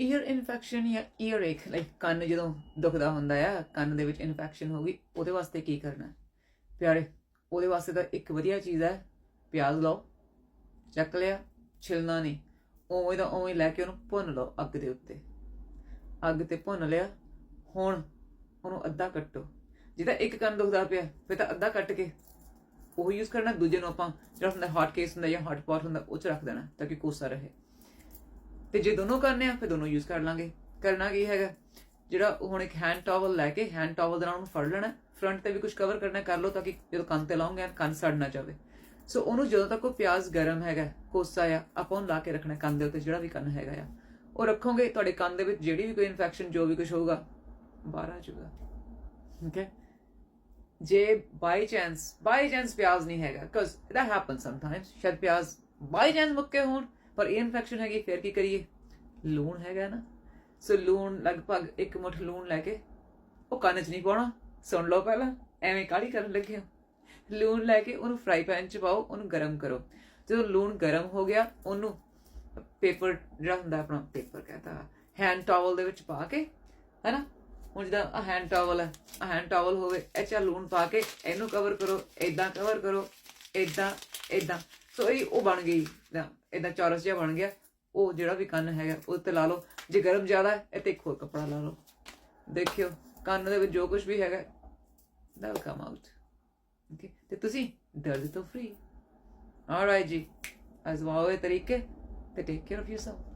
Year infection ਜਾਂ earache like ਕੰਨ ਜਦੋਂ ਦੁਖਦਾ ਹੁੰਦਾ ਆ, ਕੰਨ ਦੇ ਵਿੱਚ ਇਨਫੈਕਸ਼ਨ ਹੋ ਗਈ, ਉਹਦੇ ਵਾਸਤੇ ਕੀ ਕਰਨਾ? ਪਿਆਰੇ, ਉਹਦੇ ਵਾਸਤੇ ਤਾਂ ਇੱਕ ਵਧੀਆ ਚੀਜ਼ ਹੈ ਪਿਆਜ਼ ਲਓ, ਚੱਕ ਲਿਆ, ਛਿਲਣਾ ਨਹੀਂ। ਉਵੇਂ ਦਾ ਉਵੇਂ ਲੈ ਕੇ ਉਹਨੂੰ ਭੁੰਨ ਲਓ ਅੱਗ ਦੇ ਉੱਤੇ। ਅੱਗ ਤੇ ਭੁੰਨ ਲਿਆ, ਹੁਣ ਉਹਨੂੰ ਅੱਧਾ ਕੱਟੋ। ਜਿਹਦਾ ਇੱਕ ਕੰਨ ਦੁਖਦਾ ਪਿਆ, ਫਿਰ ਤਾਂ ਅੱਧਾ ਕੱਟ ਕੇ ਉਹ ਯੂਜ਼ ਕਰਨਾ, ਦੂਜੇ ਨੂੰ ਆਪਾਂ ਜਿਹੜਾ ਹੁੰਦਾ ਹਾਰਟ ਕੇਸ ਹੁੰਦਾ ਜਾਂ ਹਾਰਟ ਪੌਟ ਹੁੰਦਾ, ਉਹ ਚ ਰੱਖ ਦੇਣਾ, ਤਾਂ ਕਿ ਕੋਸਾ ਰਹੇ। ਤੇ ਜੇ ਦੋਨੋਂ ਕਰਨੇ ਆ, ਫਿਰ ਦੋਨੋਂ ਯੂਜ਼ ਕਰ ਲਾਂਗੇ। ਕਰਨਾ ਕੀ ਹੈਗਾ? ਜਿਹੜਾ ਹੁਣ ਇੱਕ ਹੈਂਡ ਟਾਵਲ ਲੈ ਕੇ ਹੈਂਡ ਟਾਵਲ ਦੇ ਨਾਲ ਉਹਨੂੰ ਫੜ ਲੈਣਾ ਫਰੰਟ ਤੇ ਵੀ ਕੁਝ ਕਵਰ ਕਰਨਾ ਕਰ ਲਓ ਤਾਂ ਕਿ ਜਦੋਂ ਕੰਨ ਤੇ ਲਾਉਂਗੇ, ਕੰਨ ਸੜ ਨਾ ਜਾਵੇ। ਸੋ ਉਹਨੂੰ ਜਦੋਂ ਤੱਕ ਉਹ ਪਿਆਜ਼ ਗਰਮ ਹੈਗਾ, ਕੋਸਾ ਆ, ਆਪਾਂ ਉਹਨੂੰ ਲਾ ਕੇ ਰੱਖਣਾ ਕੰਨ ਦੇ ਉੱਤੇ, ਜਿਹੜਾ ਵੀ ਕੰਨ ਹੈਗਾ ਆ। ਉਹ ਰੱਖੋਗੇ, ਤੁਹਾਡੇ ਕੰਨ ਦੇ ਵਿੱਚ ਜਿਹੜੀ ਵੀ ਕੋਈ ਇਨਫੈਕਸ਼ਨ ਜੋ ਵੀ ਕੁਝ ਹੋਊਗਾ, ਬਾਹਰ ਆ ਜਾਊਗਾ। ਓਕੇ ਜੇ ਬਾਈ ਚਾਂਸ ਬਾਈ ਚਾਂਸ ਪਿਆਜ਼ ਨਹੀਂ ਹੈਗਾ ਕਜ਼ that happens sometimes, ਸ਼ਾਇਦ ਪਿਆਜ਼ ਬਾਈ ਚਾਂਸ ਮੁੱਕੇ ਹੋਣ ਪਰ ਇਹ ਇਨਫੈਕਸ਼ਨ ਹੈਗੀ, ਫਿਰ ਕੀ ਕਰੀਏ? ਲੂਣ ਹੈਗਾ ਨਾ। ਸੋ ਲੂਣ ਲਗਭਗ ਇੱਕ ਮੁੱਠ ਲੂਣ ਲੈ ਕੇ ਉਹ ਕੰਨ 'ਚ ਨਹੀਂ ਪਾਉਣਾ। ਸੁਣ ਲਓ ਪਹਿਲਾਂ, ਐਵੇਂ ਕਾਹਲੀ ਕਰਨ ਲੱਗੇ ਹੋ? ਲੂਣ ਲੈ ਕੇ ਉਹਨੂੰ ਫਰਾਈ ਪੈਨ 'ਚ ਪਾਓ, ਉਹਨੂੰ ਗਰਮ ਕਰੋ। ਜਦੋਂ ਲੂਣ ਗਰਮ ਹੋ ਗਿਆ, ਉਹਨੂੰ ਪੇਪਰ ਜਿਹੜਾ ਹੁੰਦਾ ਆਪਣਾ ਪੇਪਰ ਕਹਤਾ ਹੈਂਡ ਟਾਵਲ ਦੇ ਵਿੱਚ ਪਾ ਕੇ, ਹੈਨਾ? ਹੁਣ ਜਿਹਦਾ ਆ ਹੈਂਡ ਟਾਵਲ ਹੈ ਆ ਹੈਂਡ ਟਾਵਲ ਹੋਵੇ, ਇਹ 'ਚ ਲੂਣ ਪਾ ਕੇ ਇਹਨੂੰ ਕਵਰ ਕਰੋ ਇਦਾਂ ਕਵਰ ਕਰੋ ਇਦਾਂ ਇਦਾਂ ਸੋ ਇਹ ਉਹ ਬਣ ਗਈ ਇਦਾਂ ਚੌਰਸ ਜਿਹਾ ਬਣ ਗਿਆ। ਉਹ ਜਿਹੜਾ ਵੀ ਕੰਨ ਹੈਗਾ, ਉਹ ਤੇ ਲਾ ਲਓ। ਜੇ ਗਰਮ ਜ਼ਿਆਦਾ ਹੈ, ਇਹ ਤੇ ਇੱਕ ਹੋਰ ਕੱਪੜਾ ਲਾ ਲਓ। ਦੇਖਿਓ, ਕੰਨ ਦੇ ਵਿੱਚ ਜੋ ਕੁਝ ਵੀ ਹੈਗਾ that will come out okay ਤੇ ਤੁਸੀਂ ਦਰਦ ਤੋਂ ਫ੍ਰੀ ਆਲਰਾਈਟ ਜੀ। ਅਜ਼ਮਾਓ ਇਹ ਤਰੀਕੇ, ਤੇ ਟੇਕ ਕੇਅਰ ਆਫ ਯੋਰਸੈਲਫ